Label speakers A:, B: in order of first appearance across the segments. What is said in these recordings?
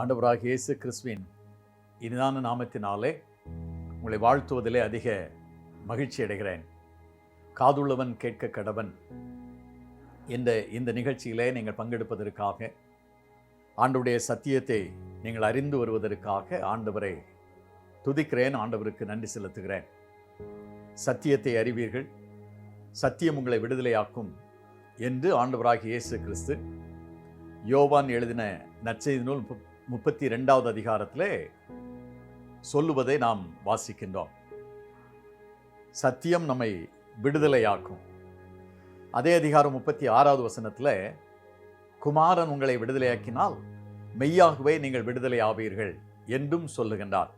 A: ஆண்டவராக இயேசு கிறிஸ்துவின் இனிதான நாமத்தினாலே உங்களை வாழ்த்துவதிலே அதிக மகிழ்ச்சி அடைகிறேன். காதுள்ளவன் கேட்க கடவன். என்ற இந்த நிகழ்ச்சியிலே நீங்கள் பங்கெடுப்பதற்காக ஆண்டவருடைய சத்தியத்தை நீங்கள் அறிந்து வருவதற்காக ஆண்டவரை துதிக்கிறேன் ஆண்டவருக்கு நன்றி செலுத்துகிறேன். சத்தியத்தை அறிவீர்கள். சத்தியம் உங்களை விடுதலையாக்கும் என்று ஆண்டவராகிய இயேசு கிறிஸ்து யோவான் எழுதின நற்செய்தி நூல் முப்பத்தி ரெண்டாவது அதிகாரத்திலே சொல்லுவதை நாம் வாசிக்கின்றோம். சத்தியம் நம்மை விடுதலையாக்கும். அதே அதிகாரம் முப்பத்தி ஆறாவது வசனத்தில் குமாரன் உங்களை விடுதலையாக்கினால் மெய்யாகவே நீங்கள் விடுதலை ஆவீர்கள் என்றும் சொல்லுகின்றார்.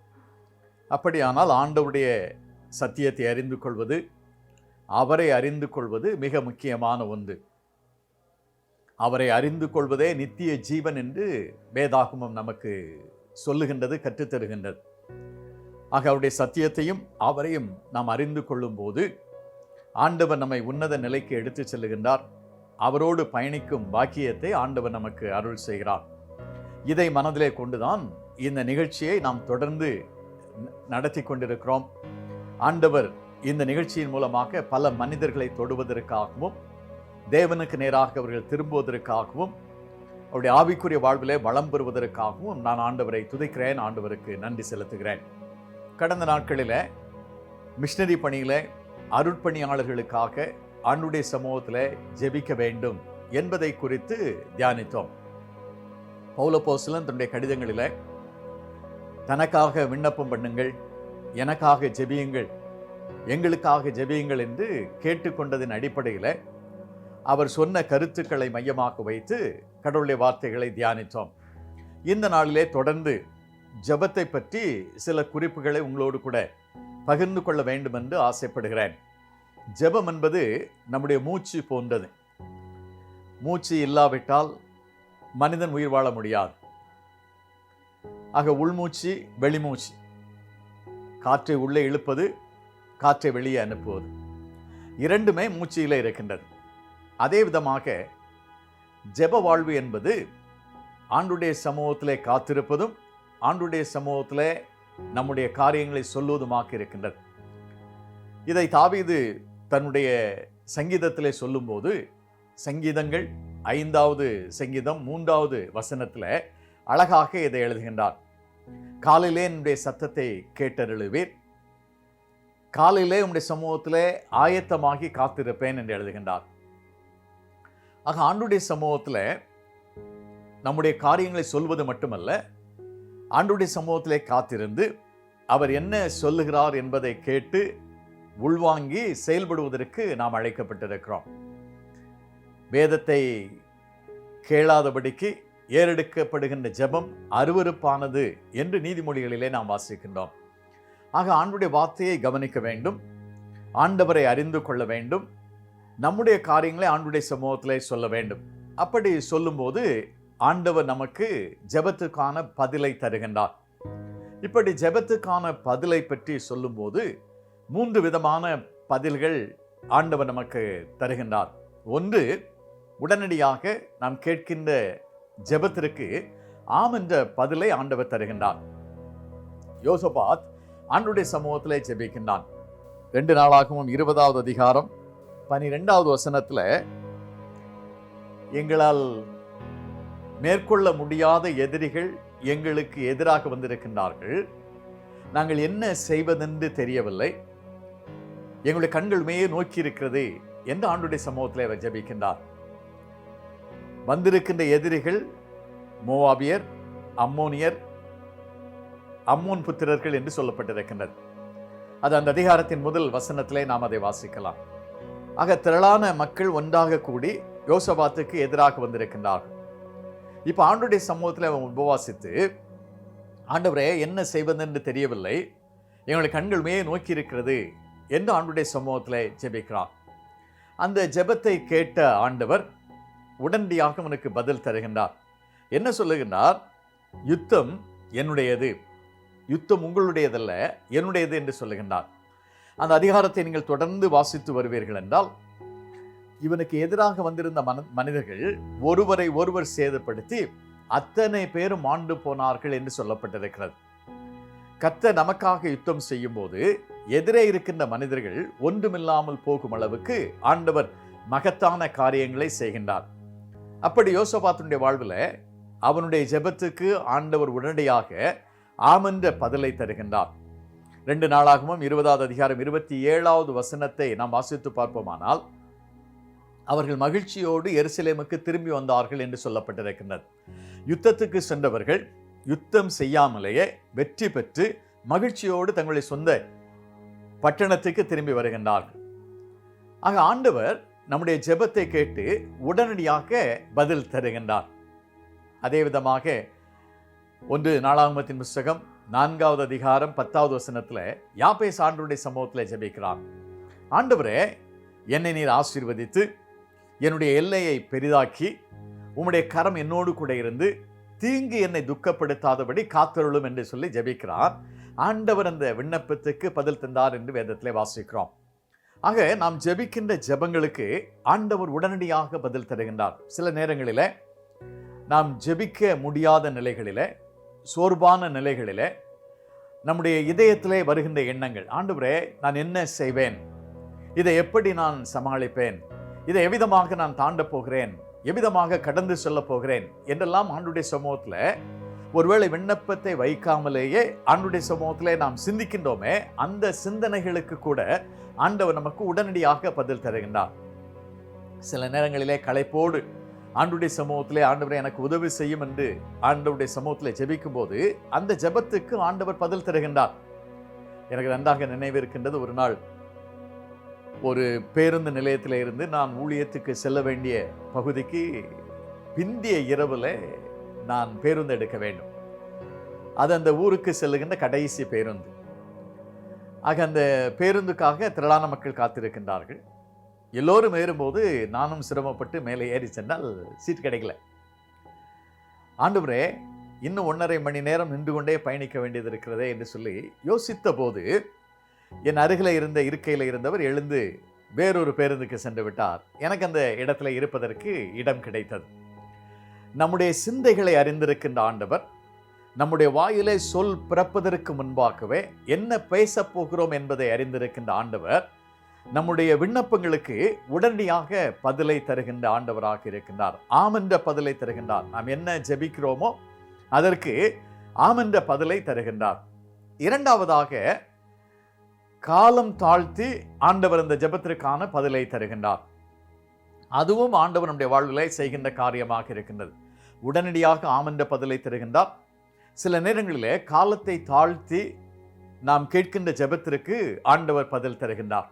A: அப்படியானால் ஆண்டவருடைய சத்தியத்தை அறிந்து கொள்வது அவரை அறிந்து கொள்வது மிக முக்கியமான ஒன்று. அவரை அறிந்து கொள்வதே நித்திய ஜீவன் என்று வேதாகமம் நமக்கு சொல்லுகின்றது கற்றுத்தருகின்றது. ஆக அவருடைய சத்தியத்தையும் அவரையும் நாம் அறிந்து கொள்ளும்போது ஆண்டவர் நம்மை உன்னத நிலைக்கு எடுத்துச் செல்லுகின்றார். அவரோடு பயணிக்கும் பாக்கியத்தை ஆண்டவர் நமக்கு அருள் செய்கிறார். இதை மனதிலே கொண்டுதான் இந்த நிகழ்ச்சியை நாம் தொடர்ந்து நடத்தி கொண்டிருக்கிறோம். ஆண்டவர் இந்த நிகழ்ச்சியின் மூலமாக பல மனிதர்களை தொடுவதற்காகவும் தேவனுக்கு நேராக அவர்கள் திரும்புவதற்காகவும் அவருடைய ஆவிக்குரிய வாழ்விலே வளம் பெறுவதற்காகவும் நான் ஆண்டவரை துதிக்கிறேன் ஆண்டவருக்கு நன்றி செலுத்துகிறேன். கடந்த நாட்களில் மிஷினரி பணியில் அருட்பணியாளர்களுக்காக ஆண்டுடைய சமூகத்தில் ஜெபிக்க வேண்டும் என்பதை குறித்து தியானித்தோம். பௌலப்போஸ்தலன் தன்னுடைய கடிதங்களில் தனக்காக விண்ணப்பம் பண்ணுங்கள் எனக்காக ஜெபியுங்கள் எங்களுக்காக ஜெபியுங்கள் என்று கேட்டுக்கொண்டதின் அடிப்படையில் அவர் சொன்ன கருத்துக்களை மையமாக வைத்து கடவுளுடைய வார்த்தைகளை தியானித்தோம். இந்த நாளிலே தொடர்ந்து ஜெபத்தை பற்றி சில குறிப்புகளை உங்களோடு கூட பகிர்ந்து கொள்ள வேண்டும் என்று ஆசைப்படுகிறேன். ஜெபம் என்பது நம்முடைய மூச்சு போன்றது. மூச்சு இல்லாவிட்டால் மனிதன் உயிர் வாழ முடியாது. ஆக உள்மூச்சு வெளிமூச்சு. காற்றை உள்ளே இழுப்பது காற்றை வெளியே அனுப்புவது. இரண்டுமே மூச்சியிலே இருக்கின்றது. அதே விதமாக ஜெப வாழ்வு என்பது ஆண்டுடைய சமூகத்திலே காத்திருப்பதும் ஆண்டுடைய சமூகத்திலே நம்முடைய காரியங்களை சொல்லுவதுமாக இருக்கின்றது. இதை தாவீது தன்னுடைய சங்கீதத்திலே சொல்லும்போது சங்கீதங்கள் ஐந்தாவது சங்கீதம் மூன்றாவது வசனத்தில் அழகாக இதை எழுதுகின்றார். காலையிலே என்னுடைய சத்தத்தை கேட்டருளுவீர். காலையிலே உன்னுடைய சமூகத்திலே ஆயத்தமாகி காத்திருப்பேன் என்று எழுதுகின்றார். ஆக ஆண்டுடைய சமூகத்தில் நம்முடைய காரியங்களை சொல்வது மட்டுமல்ல ஆண்டுடைய சமூகத்திலே காத்திருந்து அவர் என்ன சொல்லுகிறார் என்பதை கேட்டு உள்வாங்கி செயல்படுவதற்கு நாம் அழைக்கப்பட்டிருக்கிறோம். வேதத்தை கேளாதபடிக்கு ஏறெடுக்கப்படுகின்ற ஜெபம் அருவருப்பானது என்று நீதிமொழிகளிலே நாம் வாசிக்கின்றோம். ஆக ஆண்டுடைய வார்த்தையை கவனிக்க வேண்டும். ஆண்டவரை அறிந்து கொள்ள வேண்டும். நம்முடைய காரியங்களை ஆண்டுடைய சமூகத்திலே சொல்ல வேண்டும். அப்படி சொல்லும்போது ஆண்டவர் நமக்கு ஜெபத்துக்கான பதிலை தருகின்றார். இப்படி ஜெபத்துக்கான பதிலை பற்றி சொல்லும்போது மூன்று விதமான பதில்கள் ஆண்டவர் நமக்கு தருகின்றார். ஒன்று உடனடியாக நாம் கேட்கின்ற ஜெபத்திற்கு ஆம் என்ற பதிலை ஆண்டவர் தருகின்றார். யோசபாத் ஆண்டுடைய சமூகத்திலே ஜெபிக்கின்றான். ரெண்டு நாளாகவும் இருபதாவது அதிகாரம் பனிரெண்டாவது வசனத்தில் எங்களால் மேற்கொள்ள முடியாத எதிரிகள் எங்களுக்கு எதிராக வந்திருக்கின்றார்கள். நாங்கள் என்ன செய்வதென்று தெரியவில்லை. எங்களுடைய கண்கள் மேயே நோக்கி இருக்கிறது எந்த ஆண்டுடைய சமூகத்தில் அவர் ஜபிக்கின்றார்? வந்திருக்கின்ற எதிரிகள் மோவாபியர் அம்மோனியர் அம்மோன் புத்திரர்கள் என்று சொல்லப்பட்டிருக்கின்றது. அது அந்த அதிகாரத்தின் முதல் வசனத்திலே நாம் அதை வாசிக்கலாம். ஆக திரளான மக்கள் ஒன்றாக கூடி யோசபாத்துக்கு எதிராக வந்திருக்கின்றார்கள். இப்போ ஆண்டுடைய சமூகத்தில் அவன் உபவாசித்து ஆண்டவரே என்ன செய்வதென்று தெரியவில்லை. எங்களுடைய கண்கள் மேயே நோக்கி இருக்கிறது என்று ஆண்டுடைய சமூகத்தில் ஜெபிக்கிறான். அந்த ஜெபத்தை கேட்ட ஆண்டவர் உடனடியாக அவனுக்கு பதில் தருகின்றார். என்ன சொல்லுகின்றார்? யுத்தம் என்னுடையது. யுத்தம் உங்களுடையதல்ல என்னுடையது என்று சொல்லுகின்றார். அந்த அதிகாரத்தை நீங்கள் தொடர்ந்து வாசித்து வருவீர்கள் என்றால் இவனுக்கு எதிராக வந்திருந்த மன மனிதர்கள் ஒருவரை ஒருவர் சேதப்படுத்தி அத்தனை பேரும் ஆண்டு போனார்கள் என்று சொல்லப்பட்டிருக்கிறது. கத்த நமக்காக யுத்தம் செய்யும் போது எதிரே இருக்கின்ற மனிதர்கள் ஒன்றுமில்லாமல் போகும் அளவுக்கு ஆண்டவர் மகத்தான காரியங்களை செய்கின்றார். அப்படி யோசபாத்தனுடைய வாழ்வில் அவனுடைய ஜெபத்துக்கு ஆண்டவர் உடனடியாக ஆமென்ற பதிலை தருகின்றார். ரெண்டு நாளாகவும் இருபதாவது அதிகாரம் இருபத்தி ஏழாவது வசனத்தை நாம் வாசித்து பார்ப்போமானால் அவர்கள் மகிழ்ச்சியோடு எருசலேமுக்கு திரும்பி வந்தார்கள் என்று சொல்லப்பட்டிருக்கின்றது. யுத்தத்துக்கு சென்றவர்கள் யுத்தம் செய்யாமலேயே வெற்றி பெற்று மகிழ்ச்சியோடு தங்களுடைய சொந்த பட்டணத்துக்கு திரும்பி வருகின்றார்கள். ஆக ஆண்டவர் நம்முடைய ஜெபத்தை கேட்டு உடனடியாக பதில் தருகின்றார். அதே விதமாக ஒன்று நாளாகமத்தின் புஸ்தகம் நான்காவது அதிகாரம் பத்தாவது வசனத்தில் யாப்பே சான்றுடைய சம்பவத்தில் ஜெபிக்கிறார். ஆண்டவரே என்னை நீர் ஆசீர்வதித்து என்னுடைய எல்லையை பெரிதாக்கி உம்முடைய கரம் என்னோடு கூட இருந்து தீங்கு என்னை துக்கப்படுத்தாதபடி காத்தருளும் என்று சொல்லி ஜெபிக்கிறார். ஆண்டவர் அந்த விண்ணப்பத்துக்கு பதில் தந்தார் என்று வேதத்திலே வாசிக்கிறோம். ஆக நாம் ஜெபிக்கின்ற ஜெபங்களுக்கு ஆண்டவர் உடனடியாக பதில் தருகின்றார். சில நேரங்களில் நாம் ஜபிக்க முடியாத நிலைகளில் சோர்வான நிலைகளிலே நம்முடைய இதயத்திலே வருகின்ற எண்ணங்கள் ஆண்டவரே நான் என்ன செய்வேன்? இதை எப்படி நான் சமாளிப்பேன்? இதை எவ்விதமாக நான் தாண்டப் போகிறேன்? எவ்விதமாக கடந்து செல்லப் போகிறேன்? என்றெல்லாம் ஆண்டுடைய சமூகத்தில் ஒருவேளை விண்ணப்பத்தை வைக்காமலேயே ஆண்டுடைய சமூகத்திலே நாம் சிந்திக்கின்றோமே அந்த சிந்தனைகளுக்கு கூட ஆண்டவர் நமக்கு உடனடியாக பதில் தருகின்றார். சில நேரங்களிலே களைப்போடு ஆண்டுடைய சமூகத்திலே ஆண்டவரை எனக்கு உதவி செய்யும் என்று ஆண்டவருடைய சமூகத்திலே ஜெபிக்கும் போது அந்த ஜெபத்துக்கு ஆண்டவர் பதில் தருகின்றார். எனக்கு நன்றாக நினைவிருக்கின்றது ஒரு நாள் ஒரு பேருந்து நிலையத்தில் இருந்து நான் ஊழியத்துக்கு செல்ல வேண்டிய பகுதிக்கு பிந்திய இரவில் நான் பேருந்து எடுக்க வேண்டும். அது அந்த ஊருக்கு செல்லுகின்ற கடைசி பேருந்து. ஆக அந்த பேருந்துக்காக திரளான மக்கள் காத்திருக்கின்றார்கள். எல்லோரும் ஏறும்போது நானும் சிரமப்பட்டு மேலே ஏறி சென்றால் சீட் கிடைக்கல. ஆண்டவரே இன்னும் ஒன்றரை மணி நேரம் நின்று கொண்டே பயணிக்க வேண்டியது இருக்கிறதே என்று சொல்லி யோசித்த போது என் அருகில் இருந்த இருக்கையில் இருந்தவர் எழுந்து வேறொரு பேருந்துக்கு சென்று விட்டார். எனக்கு அந்த இடத்துல இருப்பதற்கு இடம் கிடைத்தது. நம்முடைய சிந்தைகளை அறிந்திருக்கின்ற ஆண்டவர் நம்முடைய வாயிலை சொல் பிறப்பதற்கு முன்பாகவே என்ன பேசப் போகிறோம் என்பதை அறிந்திருக்கின்ற ஆண்டவர் நம்முடைய விண்ணப்பங்களுக்கு உடனடியாக பதிலை தருகின்ற ஆண்டவராக இருக்கின்றார். ஆமென்ற பதிலை தருகின்றார். நாம் என்ன ஜெபிக்கிறோமோ அதற்கு ஆமென்ற பதிலை தருகின்றார். இரண்டாவதாக காலம் தாழ்த்தி ஆண்டவர் இந்த ஜெபத்திற்கான பதிலை தருகின்றார். அதுவும் ஆண்டவர் நம்முடைய வாழ்வில் செய்கின்ற காரியமாக இருக்கின்றது. உடனடியாக ஆமென்ற பதிலை தருகின்றார். சில நேரங்களிலே காலத்தை தாழ்த்தி நாம் கேட்கின்ற ஜெபத்திற்கு ஆண்டவர் பதில் தருகின்றார்.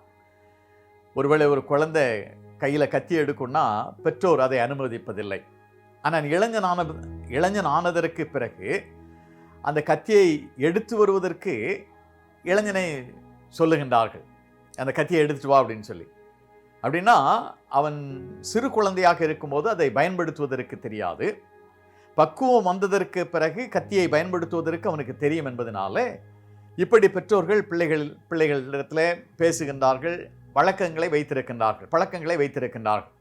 A: ஒருவேளை ஒரு குழந்தை கையில் கத்தி எடுக்கும்னா பெற்றோர் அதை அனுமதிப்பதில்லை. ஆனால் இளைஞன் ஆன இளைஞன் ஆனதற்கு பிறகு அந்த கத்தியை எடுத்து வருவதற்கு இளைஞனை சொல்லுகின்றார்கள். அந்த கத்தியை எடுத்துட்டு வா அப்படின்னு சொல்லி. அப்படின்னா அவன் சிறு குழந்தையாக இருக்கும்போது அதை பயன்படுத்துவதற்கு தெரியாது. பக்குவம் வந்ததற்கு பிறகு கத்தியை பயன்படுத்துவதற்கு அவனுக்கு தெரியும் என்பதனால இப்படி பெற்றோர்கள் பிள்ளைகள் பிள்ளைகளிடத்தில் பேசுகின்றார்கள். வழக்கங்களை வைத்திருக்கின்றார்கள் பழக்கங்களை வைத்திருக்கின்றார்கள்.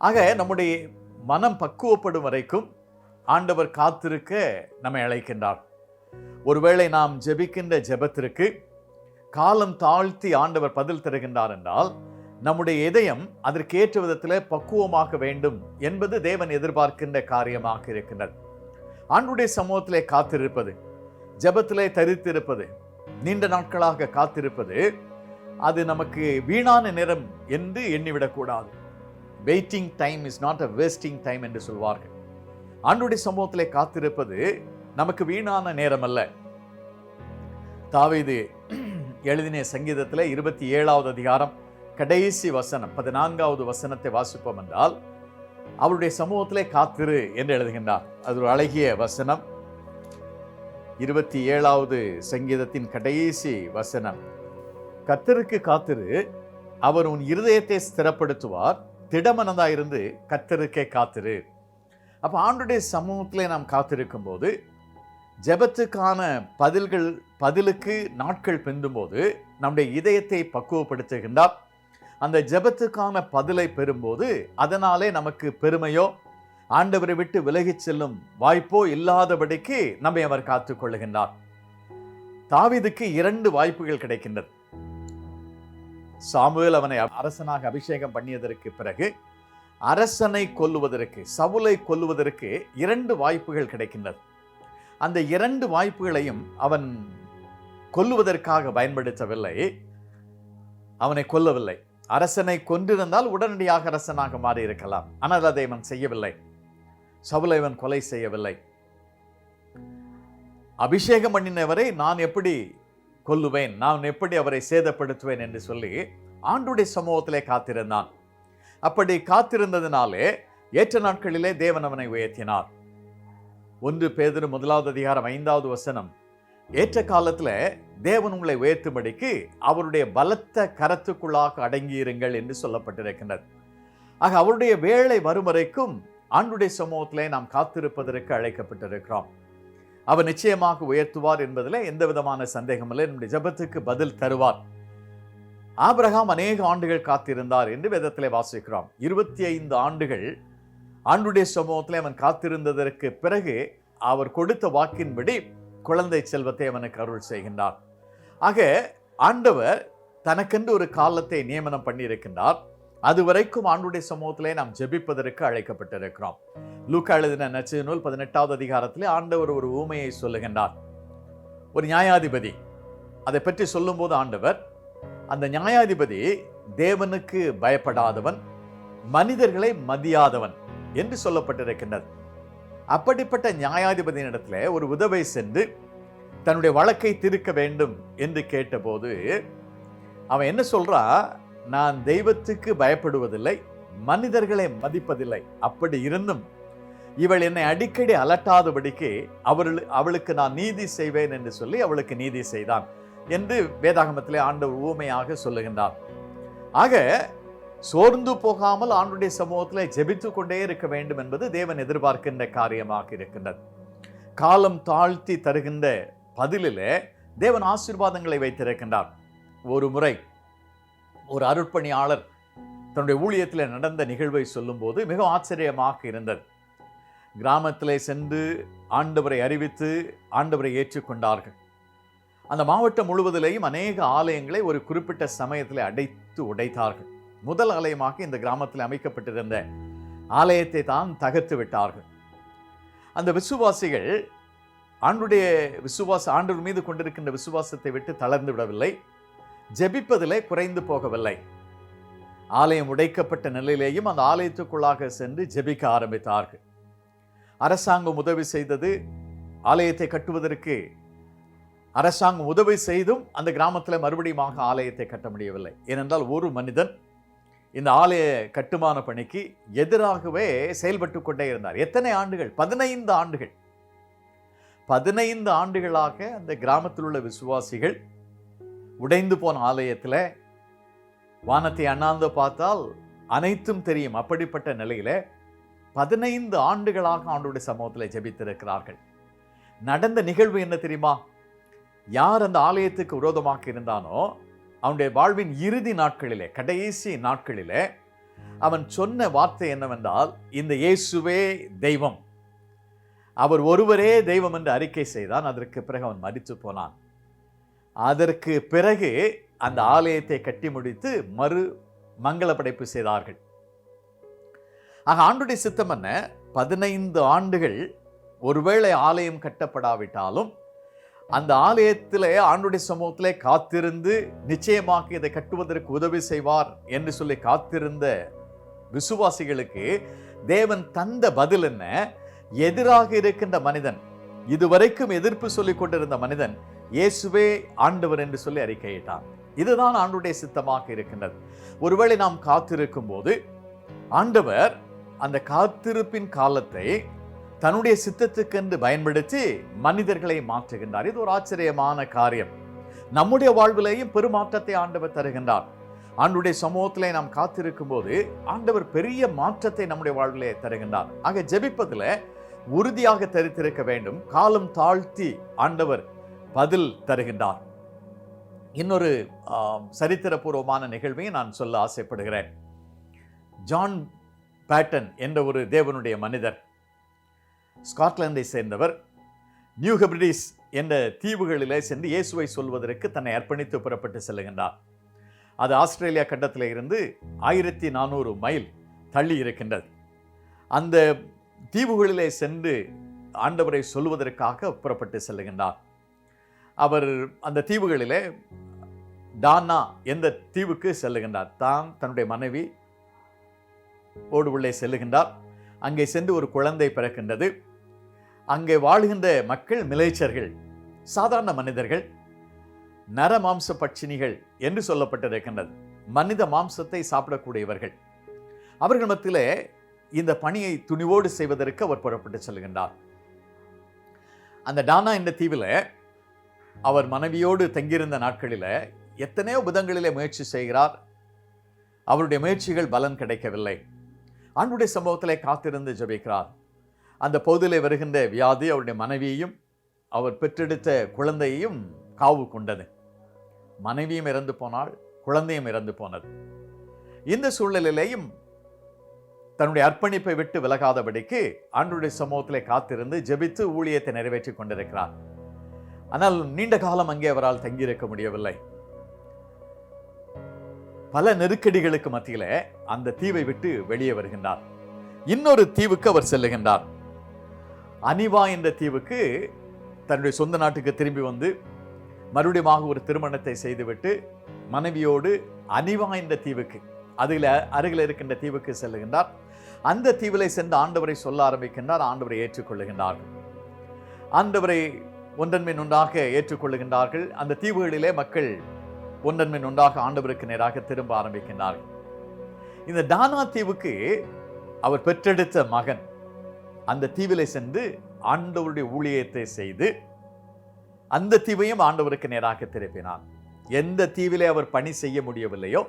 A: ஆக நம்முடைய மனம் பக்குவப்படும் வரைக்கும் ஆண்டவர் காத்திருக்க நம்மை அழைக்கின்றார். ஒருவேளை நாம் ஜெபிக்கின்ற ஜெபத்திற்கு காலம் தாழ்த்தி ஆண்டவர் பதில் தருகின்றார் என்றால் நம்முடைய இதயம் அதற்கேற்ற விதத்தில் பக்குவமாக வேண்டும் என்பது தேவன் எதிர்பார்க்கின்ற காரியமாக இருக்கின்றது. ஆண்டுடைய சமூகத்திலே காத்திருப்பது ஜெபத்திலே தரித்திருப்பது நீண்ட நாட்களாக காத்திருப்பது அது நமக்கு வீணான நேரம் என்று எண்ணிவிடக்கூடாது. Waiting time is not a wasting time என்று சொல்வார்கள். ஆண்டுடைய சமூகத்திலே காத்திருப்பது நமக்கு வீணான நேரம் அல்ல தாவீது எழுதின சங்கீதத்தில் இருபத்தி ஏழாவது அதிகாரம் கடைசி வசனம் பதினான்காவது வசனத்தை வாசிப்போம் என்றால் அவருடைய சமூகத்திலே காத்திரு என்று எழுதுகின்றார். அது ஒரு அழகிய வசனம். இருபத்தி ஏழாவது சங்கீதத்தின் கடைசி வசனம். கத்தருக்கு காத்திரு. அவர் உன் இருதயத்தை ஸ்திரப்படுத்துவார். திடமனதாக இருந்து கத்தருக்கே காத்திரு. அப்போ ஆண்டுடைய சமூகத்தில் நாம் காத்திருக்கும் போது ஜெபத்துக்கான பதில்கள் பதிலுக்கு நாட்கள் பெந்தும்போது நம்முடைய இதயத்தை பக்குவப்படுத்துகின்றார். அந்த ஜெபத்துக்கான பதிலை பெறும்போது அதனாலே நமக்கு பெருமையோ ஆண்டவரை விட்டு விலகிச் செல்லும் வாய்ப்போ இல்லாதபடிக்கு நம்மை அவர் காத்து கொள்ளுகின்றார் தாவிதுக்கு இரண்டு வாய்ப்புகள் கிடைக்கின்றது. சாமுவேல் அவனை அரசனாக அபிஷேகம் பண்ணியதற்கு பிறகு அரசனை கொல்லுவதற்கு சவுலை கொல்லுவதற்கு இரண்டு வாய்ப்புகள் கிடைக்கின்றது அந்த இரண்டு வாய்ப்புகளையும் அவன் கொல்லுவதற்காக பயன்படுத்தவில்லை. அவனை கொல்லவில்லை. அரசனை கொன்றிருந்தால் உடனடியாக அரசனாக மாறி இருக்கலாம் ஆனால் அதை அவன் செய்யவில்லை. சவுலை அவன் கொலை செய்யவில்லை. அபிஷேகம் பண்ணினவரை நான் எப்படி கொல்லுவேன் நான் எப்படி அவரை சேதப்படுத்துவேன் என்று சொல்லி ஆண்டுடைய சமூகத்திலே காத்திருந்தான். அப்படி காத்திருந்ததினாலே ஏற்ற நாட்களிலே தேவன் அவனை உயர்த்தினார். ஒன்று பேதரு முதலாவது அதிகாரம் ஐந்தாவது வசனம். ஏற்ற காலத்தில் தேவன் உங்களை உயர்த்தும்படிக்கு அவருடைய பலத்த கரத்துக்குள்ளாக அடங்கியிருங்கள் என்று சொல்லப்பட்டிருக்கின்றது. ஆக அவருடைய வேலை வரும் வரைக்கும் ஆண்டுடைய சமூகத்திலே நாம் காத்திருப்பதற்கு அழைக்கப்பட்டிருக்கிறோம். அவர் நிச்சயமாக உயர்த்துவார் என்பதில் எந்த விதமான சந்தேகம் இல்லை. நம்முடைய ஜெபத்துக்கு பதில் தருவார். ஆபிரகாம் அநேக ஆண்டுகள் காத்திருந்தார் என்று வேதத்திலே வாசிக்கிறோம். இருபத்தி ஐந்து ஆண்டுகள் ஆண்டுடைய சமூகத்திலே அவன் காத்திருந்ததற்கு பிறகு அவர் கொடுத்த வாக்கின்படி குழந்தை செல்வத்தை அவனுக்கு அருள் செய்கின்றார். ஆக ஆண்டவர் தனக்கென்று ஒரு காலத்தை நியமனம் பண்ணியிருக்கின்றார். அது வரைக்கும் ஆண்டுடைய சமூகத்திலே நாம் ஜெபிப்பதற்கு அழைக்கப்பட்டிருக்கிறோம். லூக்கா எழுதின நச்சு நூல் பதினெட்டாவது அதிகாரத்திலே ஆண்டவர் ஒரு ஊமையை சொல்லுகின்றார். ஒரு நியாயாதிபதி அதை பற்றி சொல்லும்போது ஆண்டவர் அந்த நியாயாதிபதி தேவனுக்கு பயப்படாதவன் மனிதர்களை மதியாதவன் என்று சொல்லப்பட்டிருக்கின்றது. அப்படிப்பட்ட நியாயாதிபதியினிடத்தில் ஒரு உதவை சென்று தன்னுடைய வழக்கை தீர்க்க வேண்டும் என்று கேட்டபோது அவன் என்ன சொல்றா? நான் தெய்வத்துக்கு பயப்படுவதில்லை மனிதர்களை மதிப்பதில்லை. அப்படி இருந்தும் இவள் என்னை அடிக்கடி அலட்டாதபடிக்கு அவள் அவளுக்கு நான் நீதி செய்வேன் என்று சொல்லி அவளுக்கு நீதி செய்தான் என்று வேதாகமத்திலே ஆண்டவர் ஊமையாக சொல்லுகின்றார். ஆக சோர்ந்து போகாமல் ஆண்டுடைய சமூகத்தில் ஜெபித்து கொண்டே இருக்க வேண்டும் என்பது தேவன் எதிர்பார்க்கின்ற காரியமாக இருக்கின்றது. காலம் தாழ்த்தி தருகின்ற பதிலிலே தேவன் ஆசீர்வாதங்களை வைத்திருக்கின்றார். ஒரு முறை ஒரு அருட்பணியாளர் தன்னுடைய ஊழியத்தில் நடந்த நிகழ்வை சொல்லும்போது மிகவும் ஆச்சரியமாக இருந்தது. கிராமத்தில் சென்று ஆண்டவரை அறிவித்து ஆண்டவரை ஏற்றுக்கொண்டார்கள். அந்த மாவட்டம் முழுவதிலேயும் அநேக ஆலயங்களை ஒரு குறிப்பிட்ட சமயத்தில் அடைத்து உடைத்தார்கள். முதல் ஆலயமாக இந்த கிராமத்தில் அமைக்கப்பட்டிருந்த ஆலயத்தை தான் தகர்த்து விட்டார்கள். அந்த விசுவாசிகள் ஆண்டுடைய விசுவாச ஆண்டவர் மீது கொண்டிருக்கின்ற விசுவாசத்தை விட்டு தளர்ந்து விடவில்லை. ஜெபிப்பதிலே குறைந்து போகவில்லை. ஆலயம் உடைக்கப்பட்ட நிலையிலேயும் அந்த ஆலயத்துக்குள்ளாக சென்று ஜெபிக்க ஆரம்பித்தார்கள். அரசாங்கம் உதவி செய்தது ஆலயத்தை கட்டுவதற்கு அரசாங்கம் உதவி செய்தும் அந்த கிராமத்தில் மறுபடியும் ஆலயத்தை கட்ட முடியவில்லை. ஏனென்றால் ஒரு மனிதன் இந்த ஆலய கட்டுமான பணிக்கு எதிராகவே செயல்பட்டு கொண்டே இருந்தார். எத்தனை ஆண்டுகள்? பதினைந்து ஆண்டுகள். பதினைந்து ஆண்டுகளாக அந்த கிராமத்தில் உள்ள விசுவாசிகள் உடைந்து போன ஆலயத்தில் வானத்தை அண்ணாந்து பார்த்தால் அனைத்தும் தெரியும். அப்படிப்பட்ட நிலையில் பதினைந்து ஆண்டுகளாக ஆண்டுடைய சமூகத்தில் ஜெபித்திருக்கிறார்கள். நடந்த நிகழ்வு என்ன தெரியுமா? யார் அந்த ஆலயத்துக்கு விரோதமாக இருந்தானோ அவனுடைய வாழ்வின் இறுதி நாட்களிலே கடைசி நாட்களிலே அவன் சொன்ன வார்த்தை என்னவென்றால் இந்த இயேசுவே தெய்வம். அவர் ஒருவரே தெய்வம் என்று அறிக்கை செய்தான். அதற்கு பிறகு அவன் மறித்து போனான். அதற்கு பிறகு அந்த ஆலயத்தை கட்டி முடித்து மறு மங்கள படைப்பு செய்தார்கள். ஆக ஆண்டுடைய சித்தம் என்ன? பதினைந்து ஆண்டுகள் ஒருவேளை ஆலயம் கட்டப்படாவிட்டாலும் அந்த ஆலயத்தில் ஆண்டுடைய சமூகத்திலே காத்திருந்து நிச்சயமாக இதை கட்டுவதற்கு உதவி செய்வார் என்று சொல்லி காத்திருந்த விசுவாசிகளுக்கு தேவன் தந்த பதில் என்ன? எதிராக இருக்கின்ற மனிதன் இதுவரைக்கும் எதிர்ப்பு சொல்லிக் கொண்டிருந்த மனிதன் இயேசுவே ஆண்டவர் என்று சொல்லி அறிக்கையிட்டான். இதுதான் ஆண்டுடைய சித்தமாக இருக்கின்றது. ஒருவேளை நாம் காத்திருக்கும் போது ஆண்டவர் அந்த காத்திருப்பின் காலத்தை தன்னுடைய சித்தத்துக்கென்று பயன்படுத்தி மனிதர்களை மாற்றுகின்றார். இது ஒரு ஆச்சரியமான காரியம். நம்முடைய வாழ்விலேயும் பெருமாற்றத்தை ஆண்டவர் தருகின்றார். ஆண்டுடைய சமூகத்திலே நாம் காத்திருக்கும் போது ஆண்டவர் பெரிய மாற்றத்தை நம்முடைய வாழ்விலே தருகின்றார். ஆக ஜெபிப்பதில் உறுதியாக தரித்திருக்க வேண்டும். காலம் தாழ்த்தி ஆண்டவர் பதில் தருகின்றார். இன்னொரு சரித்திரபூர்வமான நிகழ்வையும் நான் சொல்ல ஆசைப்படுகிறேன். ஜான் பேட்டன் என்ற ஒரு தேவனுடைய மனிதர் ஸ்காட்லாந்தை சேர்ந்தவர் நியூ ஹெப்ரிடிஸ் என்ற தீவுகளிலே சென்று இயேசுவை சொல்வதற்கு தன்னை அர்ப்பணித்து புறப்பட்டு செல்லுகின்றார். அது ஆஸ்திரேலியா கண்டத்தில் இருந்து ஆயிரத்தி நானூறு மைல் தள்ளி இருக்கின்றது. அந்த தீவுகளிலே சென்று ஆண்டவரை சொல்வதற்காக புறப்பட்டு செல்லுகின்றார். அவர் அந்த தீவுகளிலே டானா எந்த தீவுக்கு செல்லுகின்றார்? தான் தன்னுடைய மனைவி ஓடு உள்ளே செல்லுகின்றார். அங்கே சென்று ஒரு குழந்தை பிறக்கின்றது. அங்கே வாழுகின்ற மக்கள் மிளைச்சர்கள் சாதாரண மனிதர்கள் நரமாம்ச பட்சினிகள் என்று சொல்லப்பட்டிருக்கின்றது. மனித மாம்சத்தை சாப்பிடக்கூடியவர்கள். அவர்கள் மத்தியிலே இந்த பணியை துணிவோடு செய்வதற்கு அவர் புறப்பட்டு செல்கின்றார் அந்த டானா என்ற தீவில் அவர் மனைவியோடு தங்கியிருந்த நாட்களில் எத்தனையோ விதங்களிலே முயற்சி செய்கிறார். அவருடைய முயற்சிகள் பலன் கிடைக்கவில்லை. ஆண்டுடைய சம்பவத்திலே காத்திருந்து ஜெபிக்கிறார். அந்த பகுதியிலே வருகின்ற வியாதி அவருடைய மனைவியையும் அவர் பெற்றெடுத்த குழந்தையையும் காவு கொண்டது. மனைவியும் இறந்து போனால் குழந்தையும் இறந்து போனது. இந்த சூழ்நிலையிலேயும் தன்னுடைய அர்ப்பணிப்பை விட்டு விலகாதபடிக்கு ஆண்டுடைய சமூகத்திலே காத்திருந்து ஜெபித்து ஊழியத்தை நிறைவேற்றி கொண்டிருக்கிறார். ஆனால் நீண்ட காலம் அங்கே அவரால் தங்கியிருக்க முடியவில்லை. பல நெருக்கடிகளுக்கு மத்தியில அந்த தீவை விட்டு வெளியே வருகின்றார். இன்னொரு தீவுக்கு அவர் செல்லுகின்றார். அனிவா என்ற தீவுக்கு தன்னுடைய சொந்த நாட்டுக்கு திரும்பி வந்து மறுபடியும் ஒரு திருமணத்தை செய்துவிட்டு மனைவியோடு அனிவா என்ற தீவுக்கு அதில் அருகில் இருக்கின்ற தீவுக்கு செல்லுகின்றார். அந்த தீவிலை சென்று ஆண்டவரை சொல்ல ஆரம்பிக்கின்றார் ஆண்டவரை ஏற்றுக்கொள்ளுகின்றார் ஆண்டவரை ஒன்றன்மின் ஒன்றாக ஏற்றுக்கொள்ளுகின்றார்கள். அந்த தீவுகளிலே மக்கள் ஒன்றன்மின் ஒன்றாக ஆண்டவருக்கு நேராக திரும்ப ஆரம்பிக்கின்றார்கள். இந்த டானா தீவுக்கு அவர் பெற்றெடுத்த மகன் அந்த தீவிலை சென்று ஆண்டவருடைய ஊழியத்தை செய்து அந்த தீவையும் ஆண்டவருக்கு நேராக திருப்பினார். எந்த தீவிலே அவர் பணி செய்ய முடியவில்லையோ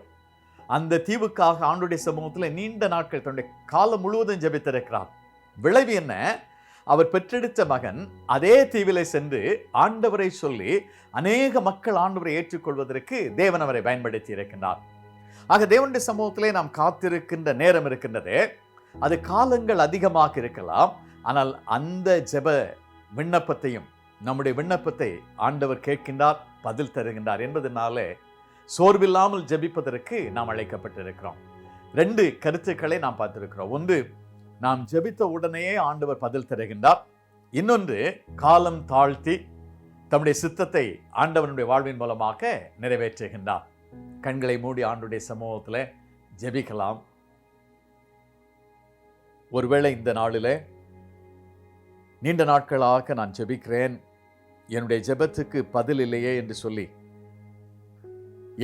A: அந்த தீவுக்காக ஆண்டுடைய சமூகத்தில் நீண்ட நாட்கள் தன்னுடைய காலம் முழுவதும் ஜபித்திருக்கிறார். விளைவு என்ன? அவர் பெற்றெடுத்த மகன் அதே தீவிலே சென்று ஆண்டவரை சொல்லி அநேக மக்கள் ஆண்டவரை ஏற்றுக்கொள்வதற்கு தேவன் அவரை பயன்படுத்தி இருக்கின்றார். ஆக தேவனுடைய சமூகத்திலே நாம் காத்திருக்கின்ற நேரம் இருக்கின்றதே. அது காலங்கள் அதிகமாக இருக்கலாம். ஆனால் அந்த ஜெப விண்ணப்பத்தையும் நம்முடைய விண்ணப்பத்தை ஆண்டவர் கேட்கின்றார் பதில் தருகின்றார் என்பதனாலே சோர்வில்லாமல் ஜெபிப்பதற்கு நாம் அழைக்கப்பட்டிருக்கிறோம். ரெண்டு கருத்துக்களை நாம் பார்த்திருக்கிறோம். ஒன்று நாம் ஜெபித்த உடனேயே ஆண்டவர் பதில் தருகின்றார். இன்னொன்று காலம் தாழ்த்தி தம்முடைய சித்தத்தை ஆண்டவனுடைய வாழ்வின் மூலமாக நிறைவேற்றுகின்றார். கண்களை மூடி ஆண்டுடைய சமூகத்தில் ஜெபிக்கலாம். ஒருவேளை இந்த நாளில் நீண்ட நாட்களாக நான் ஜெபிக்கிறேன். என்னுடைய ஜெபத்துக்கு பதில் இல்லையே என்று சொல்லி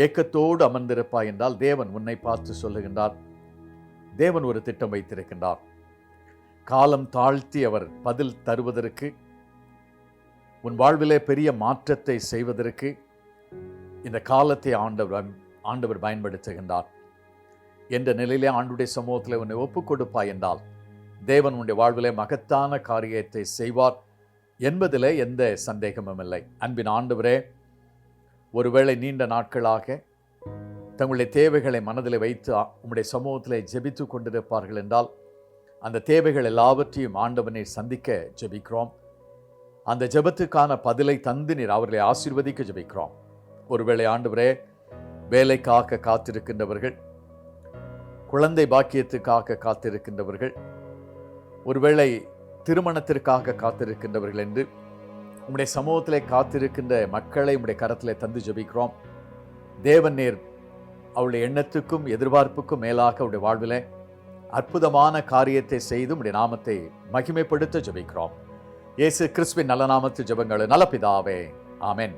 A: ஏக்கத்தோடு அமர்ந்திருப்பாய் என்றால் தேவன் உன்னை பார்த்து சொல்லுகின்றார். தேவன் ஒரு திட்டம் வைத்திருக்கின்றார். காலம் தாழ்த்தி அவர் பதில் தருவதற்கு உன் வாழ்விலே பெரிய மாற்றத்தை செய்வதற்கு இந்த காலத்தை ஆண்டவர் ஆண்டவர் பயன்படுத்துகின்றார். என்ற நிலையிலே ஆண்டுடைய சமூகத்தில் உன்னை ஒப்புக் கொடுப்பாய் என்றால் தேவன் உன்னுடைய வாழ்விலே மகத்தான காரியத்தை செய்வார் என்பதிலே எந்த சந்தேகமும் இல்லை. அன்பின் ஆண்டவரே ஒருவேளை நீண்ட நாட்களாக தங்களுடைய தேவைகளை மனதில் வைத்து உம்முடைய சமூகத்தில் ஜெபித்து கொண்டிருப்பார்கள் என்றால் அந்த தேவைகள் எல்லாவற்றையும் ஆண்டவனை சந்திக்க ஜெபிக்கிறோம். அந்த ஜெபத்துக்கான பதிலை தந்து நீர் அவர்களை ஆசீர்வதிக்க ஜெபிக்கிறோம். ஒருவேளை ஆண்டவரே வேலைக்காக காத்திருக்கின்றவர்கள் குழந்தை பாக்கியத்துக்காக காத்திருக்கின்றவர்கள் ஒருவேளை திருமணத்திற்காக காத்திருக்கின்றவர்கள் என்று உம்முடைய சமூகத்திலே காத்திருக்கின்ற மக்களை உம்முடைய கரத்திலே தந்து ஜெபிக்கிறோம். தேவன் நேர் அவளுடைய எண்ணத்துக்கும் எதிர்பார்ப்புக்கும் மேலாக அவருடைய வாழ்விலே அற்புதமான காரியத்தை செய்து உடைய நாமத்தை மகிமைப்படுத்த ஜபிக்கிறோம். இயேசு கிறிஸ்துவின் நல்ல நாமத்து ஜெபங்கள். நலப்பிதாவே ஆமென்.